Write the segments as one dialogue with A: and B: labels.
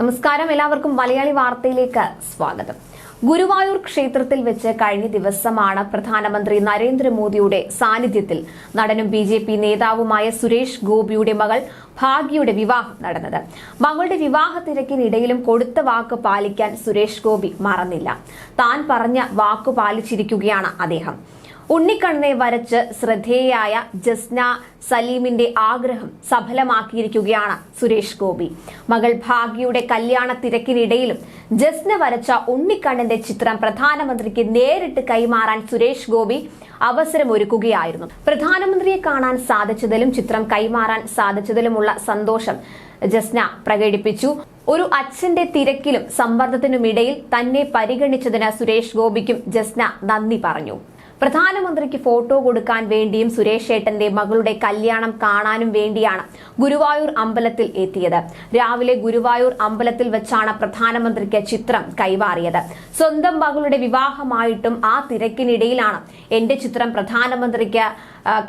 A: നമസ്കാരം. എല്ലാവർക്കും മലയാളി വാർത്തയിലേക്ക് സ്വാഗതം. ഗുരുവായൂർ ക്ഷേത്രത്തിൽ വെച്ച് കഴിഞ്ഞ ദിവസമാണ് പ്രധാനമന്ത്രി നരേന്ദ്രമോദിയുടെ സാന്നിധ്യത്തിൽ നടനും ബി ജെ പി നേതാവുമായ സുരേഷ് ഗോപിയുടെ മകൾ ഭാഗ്യയുടെ വിവാഹം നടന്നത്. മകളുടെ വിവാഹ തിരക്കിനിടയിലും കൊടുത്ത വാക്ക് പാലിക്കാൻ സുരേഷ് ഗോപി മറന്നില്ല. താൻ പറഞ്ഞ വാക്കു പാലിച്ചിരിക്കുകയാണ് അദ്ദേഹം. ഉണ്ണിക്കണ്ണനെ വരച്ച് ശ്രദ്ധേയായ ജസ്ന സലീമിന്റെ ആഗ്രഹം സഫലമാക്കിയിരിക്കുകയാണ് സുരേഷ് ഗോപി. മകൾ ഭാഗ്യയുടെ കല്യാണ തിരക്കിനിടയിലും ജസ്ന വരച്ച ഉണ്ണിക്കണ്ണന്റെ ചിത്രം പ്രധാനമന്ത്രിക്ക് നേരിട്ട് കൈമാറാൻ സുരേഷ് ഗോപി അവസരമൊരുക്കുകയായിരുന്നു. പ്രധാനമന്ത്രിയെ കാണാൻ സാധിച്ചതിലും ചിത്രം കൈമാറാൻ സാധിച്ചതിലുമുള്ള സന്തോഷം ജസ്ന പ്രകടിപ്പിച്ചു. ഒരു അച്ഛന്റെ തിരക്കിലും സമ്മർദ്ദത്തിനുമിടയിൽ തന്നെ പരിഗണിച്ചതിന് സുരേഷ് ഗോപിക്കും ജസ്ന നന്ദി പറഞ്ഞു. പ്രധാനമന്ത്രിക്ക് ഫോട്ടോ കൊടുക്കാൻ വേണ്ടിയും സുരേഷ് ഏട്ടന്റെ മകളുടെ കല്യാണം കാണാനും വേണ്ടിയാണ് ഗുരുവായൂർ അമ്പലത്തിൽ എത്തിയത്. രാവിലെ ഗുരുവായൂർ അമ്പലത്തിൽ വെച്ചാണ് പ്രധാനമന്ത്രിക്ക് ചിത്രം കൈമാറിയത്. സ്വന്തം മകളുടെ വിവാഹമായിട്ടും ആ തിരക്കിനിടയിലാണ് എന്റെ ചിത്രം പ്രധാനമന്ത്രിക്ക്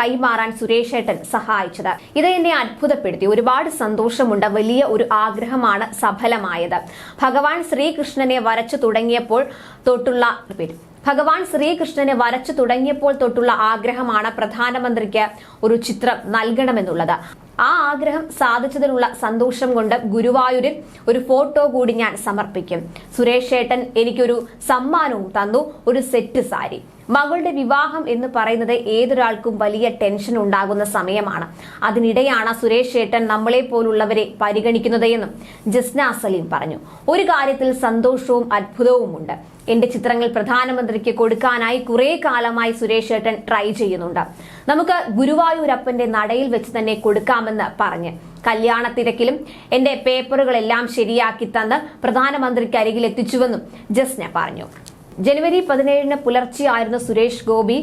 A: കൈമാറാൻ സുരേഷ് ഏട്ടൻ സഹായിച്ചത്. ഇത് എന്നെ അത്ഭുതപ്പെടുത്തി. ഒരുപാട് സന്തോഷമുണ്ട്. വലിയ ഒരു ആഗ്രഹമാണ് സഫലമായത്. ഭഗവാൻ ശ്രീകൃഷ്ണനെ വരച്ചു തുടങ്ങിയപ്പോൾ തൊട്ടുള്ള പേര് ഭഗവാൻ ശ്രീകൃഷ്ണനെ വരച്ചു തുടങ്ങിയപ്പോൾ തൊട്ടുള്ള ആഗ്രഹമാണ് പ്രധാനമന്ത്രിക്ക് ഒരു ചിത്രം നൽകണമെന്നുള്ളത്. ആ ആഗ്രഹം സാധിച്ചതിനുള്ള സന്തോഷം കൊണ്ട് ഗുരുവായൂരിൽ ഒരു ഫോട്ടോ കൂടി ഞാൻ സമർപ്പിക്കും. സുരേഷ് ഏട്ടൻ എനിക്കൊരു സമ്മാനവും തന്നു. ഒരു സെറ്റ് സാരി. മകളുടെ വിവാഹം എന്ന് പറയുന്നത് ഏതൊരാൾക്കും വലിയ ടെൻഷൻ ഉണ്ടാകുന്ന സമയമാണ്. അതിനിടെയാണ് സുരേഷ് ഏട്ടൻ നമ്മളെ പോലുള്ളവരെ പരിഗണിക്കുന്നത് എന്നും ജസ്ന സലീം പറഞ്ഞു. ഒരു കാര്യത്തിൽ സന്തോഷവും അത്ഭുതവുമുണ്ട്. എന്റെ ചിത്രങ്ങൾ പ്രധാനമന്ത്രിക്ക് കൊടുക്കാനായി കുറെ കാലമായി സുരേഷ് ഏട്ടൻ ട്രൈ ചെയ്യുന്നുണ്ട്. നമുക്ക് ഗുരുവായൂരപ്പന്റെ നടയിൽ വെച്ച് തന്നെ കൊടുക്കാമെന്ന് പറഞ്ഞ് കല്യാണ തിരക്കിലും എന്റെ പേപ്പറുകളെല്ലാം ശരിയാക്കി തന്ന് പ്രധാനമന്ത്രിക്ക് അരികിൽ എത്തിച്ചുവെന്നും ജസ്ന പറഞ്ഞു. ജനുവരി പതിനേഴിന് പുലർച്ചെയായിരുന്നു സുരേഷ് ഗോപി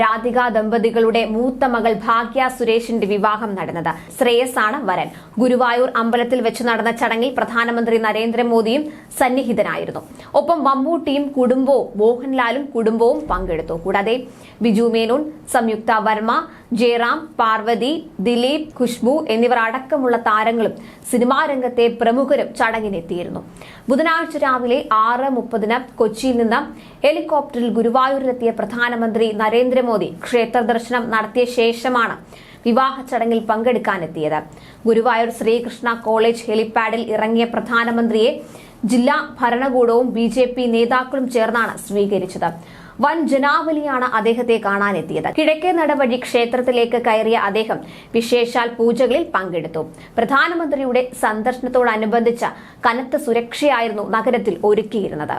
A: രാധിക ദമ്പതികളുടെ മൂത്ത മകൾ ഭാഗ്യ സുരേഷിന്റെ വിവാഹം നടന്നത്. ശ്രേയസാണ് വരൻ. ഗുരുവായൂർ അമ്പലത്തിൽ വെച്ച് നടന്ന ചടങ്ങിൽ പ്രധാനമന്ത്രി നരേന്ദ്രമോദിയും സന്നിഹിതനായിരുന്നു. ഒപ്പം മമ്മൂട്ടിയും കുടുംബവും മോഹൻലാലും കുടുംബവും പങ്കെടുത്തു. കൂടാതെ ബിജു മേനോൻ സംയുക്ത വർമ്മ ജയറാം പാർവതി ദിലീപ് ഖുഷ്ബു എന്നിവർ അടക്കമുള്ള താരങ്ങളും സിനിമാ രംഗത്തെ പ്രമുഖരും ചടങ്ങിനെത്തിയിരുന്നു. ബുധനാഴ്ച രാവിലെ ആറ് മുപ്പതിന് കൊച്ചിയിൽ നിന്ന് ഹെലികോപ്റ്ററിൽ ഗുരുവായൂരിലെത്തിയ പ്രധാനമന്ത്രി നരേന്ദ്രമോദി ക്ഷേത്ര ദർശനം നടത്തിയ ശേഷമാണ് വിവാഹ ചടങ്ങിൽ പങ്കെടുക്കാനെത്തിയത്. ഗുരുവായൂർ ശ്രീകൃഷ്ണ കോളേജ് ഹെലിപാഡിൽ ഇറങ്ങിയ പ്രധാനമന്ത്രിയെ ജില്ലാ ഭരണകൂടവും ബി ജെ പി നേതാക്കളും ചേർന്നാണ് സ്വീകരിച്ചത്. വൻ ജനാവലിയാണ് അദ്ദേഹത്തെ കാണാനെത്തിയത്. കിഴക്കേ നടവഴി ക്ഷേത്രത്തിലേക്ക് കയറിയ അദ്ദേഹം വിശേഷാൽ പൂജകളിൽ പങ്കെടുത്തു. പ്രധാനമന്ത്രിയുടെ സന്ദർശനത്തോടനുബന്ധിച്ച കനത്ത സുരക്ഷയായിരുന്നു നഗരത്തിൽ ഒരുക്കിയിരുന്നത്.